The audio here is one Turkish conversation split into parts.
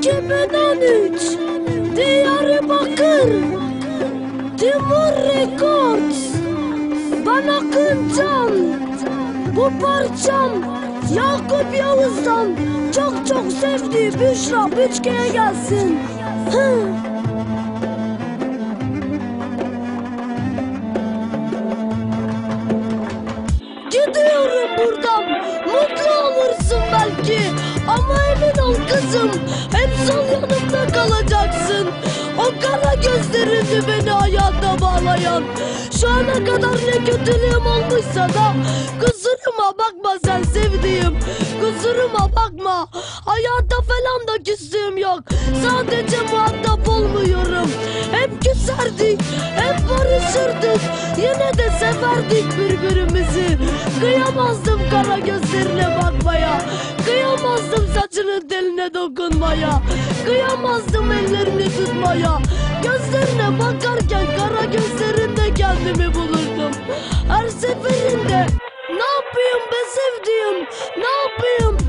2013 Diyarbakır Timur Records Ben Akıncan Bu parçam Yakup Yavuz'dan. Çok çok sevdiği Büşra Büçke'ye gelsin. Hı. Yanımda kalacaksın? O kara gözlerini beni hayata bağlayan. Şu ana kadar ne kötülüğüm olmuşsa da Kusuruma bakma sen sevdiğim. Kusuruma bakma. Hayata falan da küstüğüm yok. Sadece muhatap olmuyorum. Hep küserdik Hep barışırdık. Yine de severdik birbirimizi. Kıyamazdım kara gözlerine bakmaya. Kıyamazdım saçının teline dokunmaya. Kıyamazdım ellerini tutmaya. Gözlerine bakarken kara gözlerinde kendimi bulurdum. Her seferinde ne yapayım be sevdiğim? Ne yapayım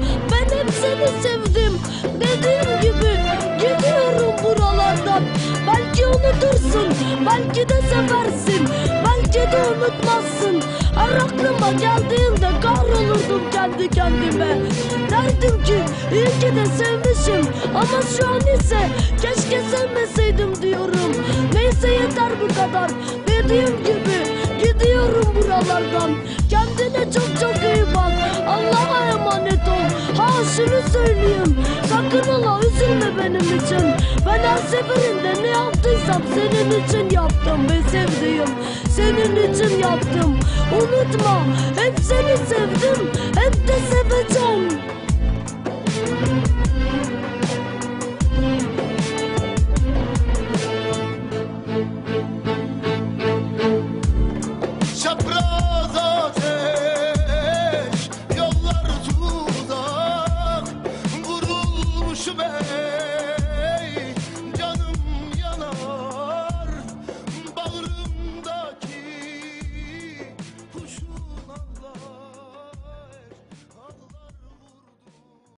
unutmazsın. Her aklıma geldiğinde kahrolurdum kendi kendime. Derdim ki iyi ki de sevmişim. Ama şu an ise keşke sevmeseydim diyorum. Neyse yeter bu kadar. Dediğim gibi gidiyorum buralardan. Kendine çok çok iyi bak. Allah'a emanet ol. Ha şunu söyleyeyim. Sakın ola üzülme benim için. Ben her seferinde ne yaptıysam senin için yaptım be sevdiğim senin için yaptım. Unutma hep seni sevdim hep de seveceğim. Çapraz ateş, yollar tuzak, vurulmuş ben.